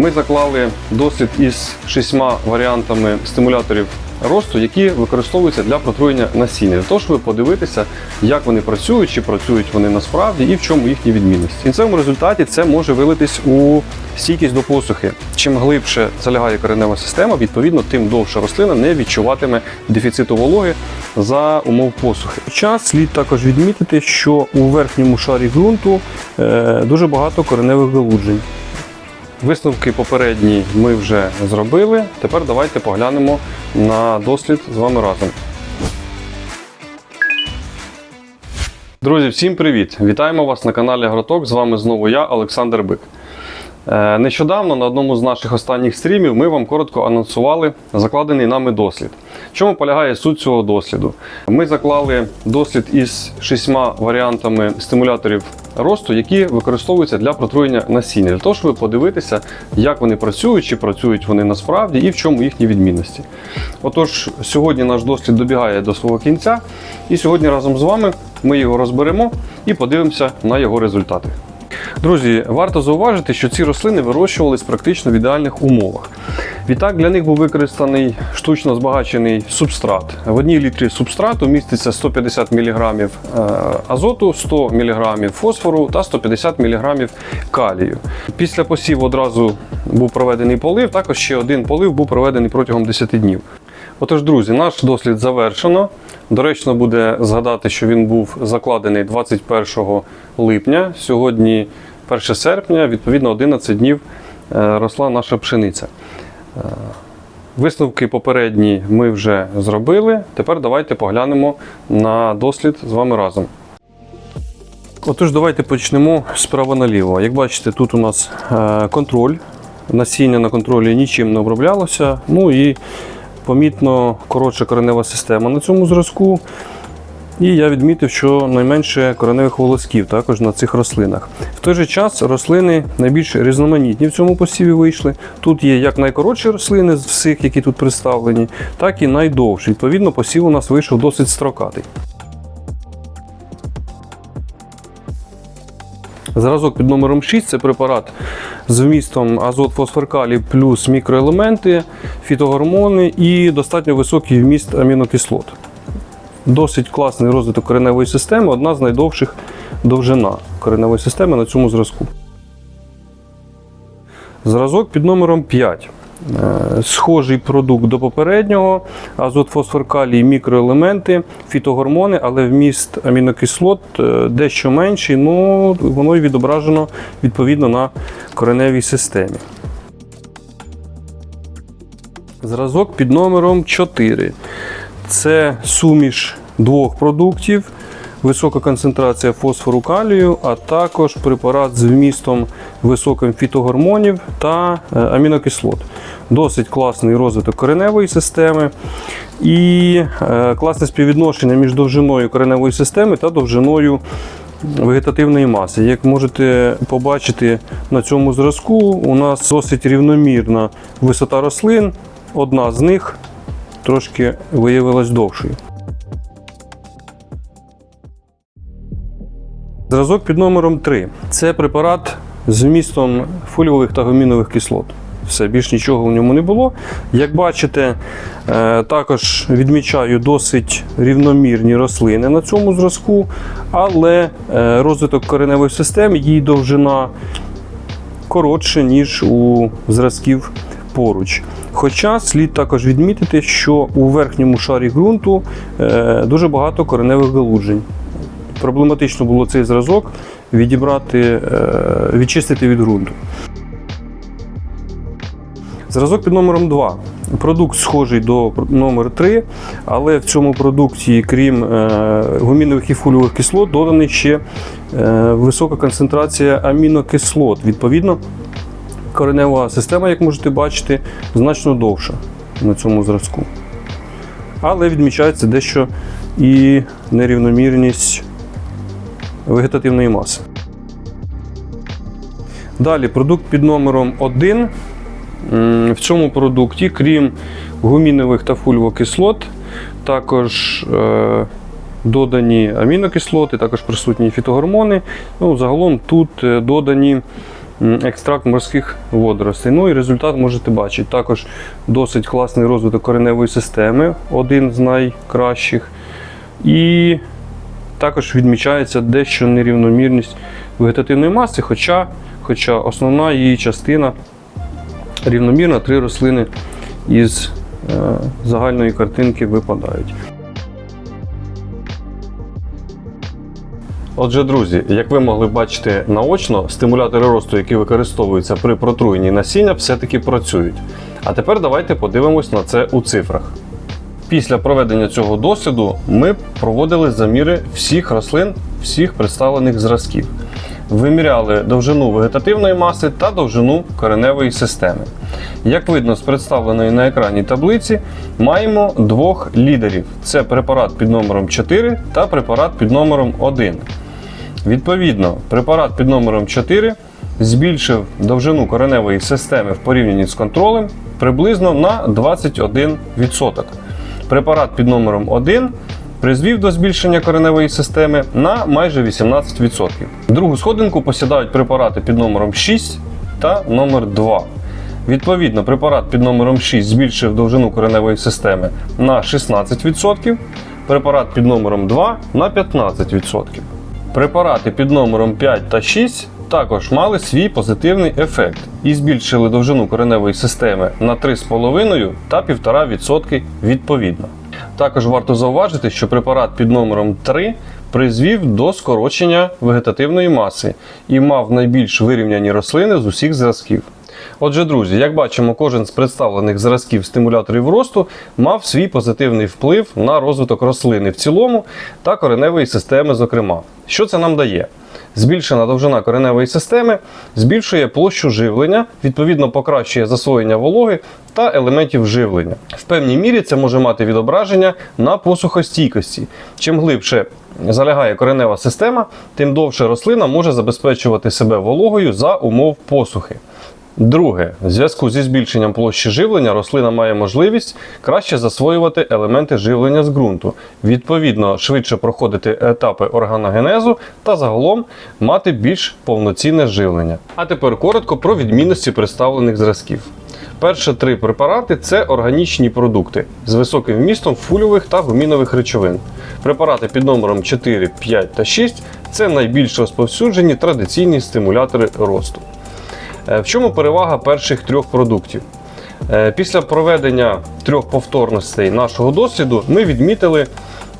Ми заклали досвід із шістьма варіантами стимуляторів росту, які використовуються для протруєння насіння. Того, щоб подивитися, як вони працюють, чи працюють вони насправді і в чому їхні відмінності. В кінцевому результаті це може вилитись у стійкість до посухи. Чим глибше залягає коренева система, відповідно, тим довше рослина не відчуватиме дефіциту вологи за умов посухи. Час слід також відмітити, що у верхньому шарі ґрунту е, дуже багато кореневих галуджень. Висновки попередні ми вже зробили. Тепер давайте поглянемо на дослід з вами разом. Друзі, всім привіт! Вітаємо вас на каналі Агроток. З вами знову я, Олександр Бик. Е, Нещодавно на одному з наших останніх стрімів ми вам коротко анонсували закладений нами дослід. В чому полягає суть цього досліду? Ми заклали дослід із шістьма варіантами стимуляторів росту, які використовуються для протруєння насіння, для того, щоб подивитися, як вони працюють, чи працюють вони насправді і в чому їхні відмінності. Отож, сьогодні наш дослід добігає до свого кінця, і сьогодні разом з вами ми його розберемо і подивимося на його результати. Друзі, варто зауважити, що ці рослини вирощувались практично в ідеальних умовах. Відтак для них був використаний штучно збагачений субстрат. В одній літрі субстрату міститься 150 мг азоту, 100 мг фосфору та 150 мг калію. Після посіву одразу був проведений полив, також ще один полив був проведений протягом 10 днів. Отож, друзі, наш дослід завершено. Доречно буде згадати, що він був закладений 21 липня. Сьогодні 1 серпня, відповідно, 11 днів е, росла наша пшениця. Е, Висновки попередні ми вже зробили. Тепер давайте поглянемо на дослід з вами разом. Отож, давайте почнемо справа наліво. Як бачите, тут у нас е, контроль. Насіння на контролі нічим не оброблялося. Ну і помітно коротша коренева система на цьому зразку. І я відмітив, що найменше кореневих волосків також на цих рослинах. В той же час рослини найбільш різноманітні в цьому посіві вийшли. Тут є як найкоротші рослини з всіх, які тут представлені, так і найдовші. Відповідно, посів у нас вийшов досить строкатий. Зразок під номером 6 це препарат з вмістом азот, фосфор, калій плюс мікроелементи, фітогормони і достатньо високий вміст амінокислот. Досить класний розвиток кореневої системи, одна з найдовших довжина кореневої системи на цьому зразку. Зразок під номером 5. Е, Схожий продукт до попереднього: азот, фосфор, калій, мікроелементи, фітогормони, але вміст амінокислот е, дещо менший, але воно і відображено відповідно на кореневій системі. Зразок під номером 4. Це суміш двох продуктів, висока концентрація фосфору калію, а також препарат з вмістом високим фітогормонів та е, амінокислот. Досить класний розвиток кореневої системи і е, класне співвідношення між довжиною кореневої системи та довжиною вегетативної маси. Як можете побачити на цьому зразку, у нас досить рівномірна висота рослин. Одна з них трошки виявилась довшою. Зразок під номером 3. Це препарат з вмістом фоліових та гомінових кислот. Все, більш нічого в ньому не було. Як бачите, е, також відмічаю досить рівномірні рослини на цьому зразку, але е, розвиток кореневої системи, її довжина коротше, ніж у зразків поруч. Хоча слід також відмітити, що у верхньому шарі ґрунту е, дуже багато кореневих галуджень. Проблематично було цей зразок відібрати, е, відчистити від ґрунту. Зразок під номером 2. Продукт схожий до номер 3, але в цьому продукті, крім е, гумінових і фоліових кислот, доданий ще е, висока концентрація амінокислот. Відповідно, коренева система, як можете бачити, значно довша на цьому зразку. Але відмічається дещо і нерівномірність вегетативної маси. Далі продукт під номером 1. В цьому продукті, крім гумінових та фульвокислот, також е, додані амінокислоти, також присутні фітогормони. Ну, загалом тут е, додані екстракт морських водоростей. Ну і результат можете бачити. Також досить класний розвиток кореневої системи, один з найкращих. І також відмічається дещо нерівномірність вегетативної маси, хоча, хоча основна її частина рівномірна, три рослини із е, загальної картинки випадають. Отже, друзі, як ви могли бачити наочно, стимулятори росту, які використовуються при протруєнні насіння, все-таки працюють. А тепер давайте подивимось на це у цифрах. Після проведення цього досліду ми проводили заміри всіх рослин, всіх представлених зразків. Виміряли довжину вегетативної маси та довжину кореневої системи. Як видно з представленої на екрані таблиці, маємо двох лідерів: це препарат під номером 4 та препарат під номером 1. Відповідно, препарат під номером 4 збільшив довжину кореневої системи в порівнянні з контролем приблизно на 21%. Препарат під номером 1 призвів до збільшення кореневої системи на майже 18%. Другу сходинку посідають препарати під номером 6 та номер 2. Відповідно, препарат під номером 6 збільшив довжину кореневої системи на 16%, препарат під номером 2 на 15%. Препарати під номером 5 та 6 також мали свій позитивний ефект і збільшили довжину кореневої системи на 3,5 та 1,5% відповідно. Також варто зауважити, що препарат під номером 3 призвів до скорочення вегетативної маси і мав найбільш вирівняні рослини з усіх зразків. Отже, друзі, як бачимо, кожен з представлених зразків стимуляторів росту мав свій позитивний вплив на розвиток рослини в цілому та кореневої системи, зокрема. Що це нам дає? Збільшена довжина кореневої системи збільшує площу живлення, відповідно покращує засвоєння вологи та елементів живлення. В певній мірі це може мати відображення на посухостійкості. Чим глибше залягає коренева система, тим довше рослина може забезпечувати себе вологою за умов посухи. Друге, в зв'язку зі збільшенням площі живлення рослина має можливість краще засвоювати елементи живлення з ґрунту, відповідно швидше проходити етапи органогенезу та загалом мати більш повноцінне живлення. А тепер коротко про відмінності представлених зразків. Перші три препарати це органічні продукти з високим вмістом фульових та гумінових речовин. Препарати під номером 4, 5 та 6 це найбільш розповсюджені традиційні стимулятори росту. Е, В чому перевага перших трьох продуктів? Е, Після проведення трьох повторностей нашого досвіду ми відмітили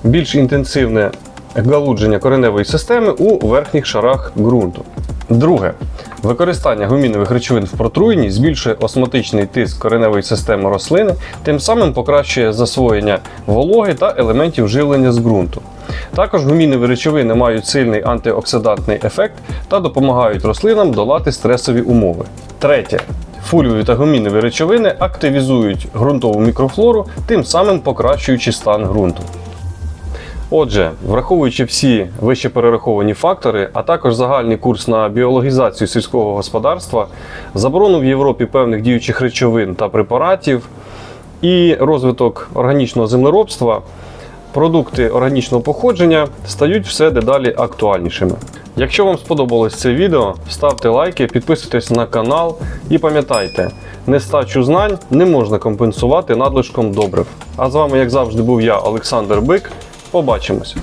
більш інтенсивне галудження кореневої системи у верхніх шарах ґрунту. Друге, використання гумінових речовин в протруєнні збільшує осмотичний тиск кореневої системи рослини, тим самим покращує засвоєння вологи та елементів живлення з ґрунту. Також гумінові речовини мають сильний антиоксидантний ефект та допомагають рослинам долати стресові умови. Третє. Фульові та гумінові речовини активізують ґрунтову мікрофлору, тим самим покращуючи стан ґрунту. Отже, враховуючи всі вище перераховані фактори, а також загальний курс на біологізацію сільського господарства, заборону в Європі певних діючих речовин та препаратів і розвиток органічного землеробства, продукти органічного походження стають все дедалі актуальнішими. Якщо вам сподобалось це відео, ставте лайки, підписуйтесь на канал і пам'ятайте, нестачу знань не можна компенсувати надлишком добрив. А з вами, як завжди, був я, Олександр Бик. Побачимось!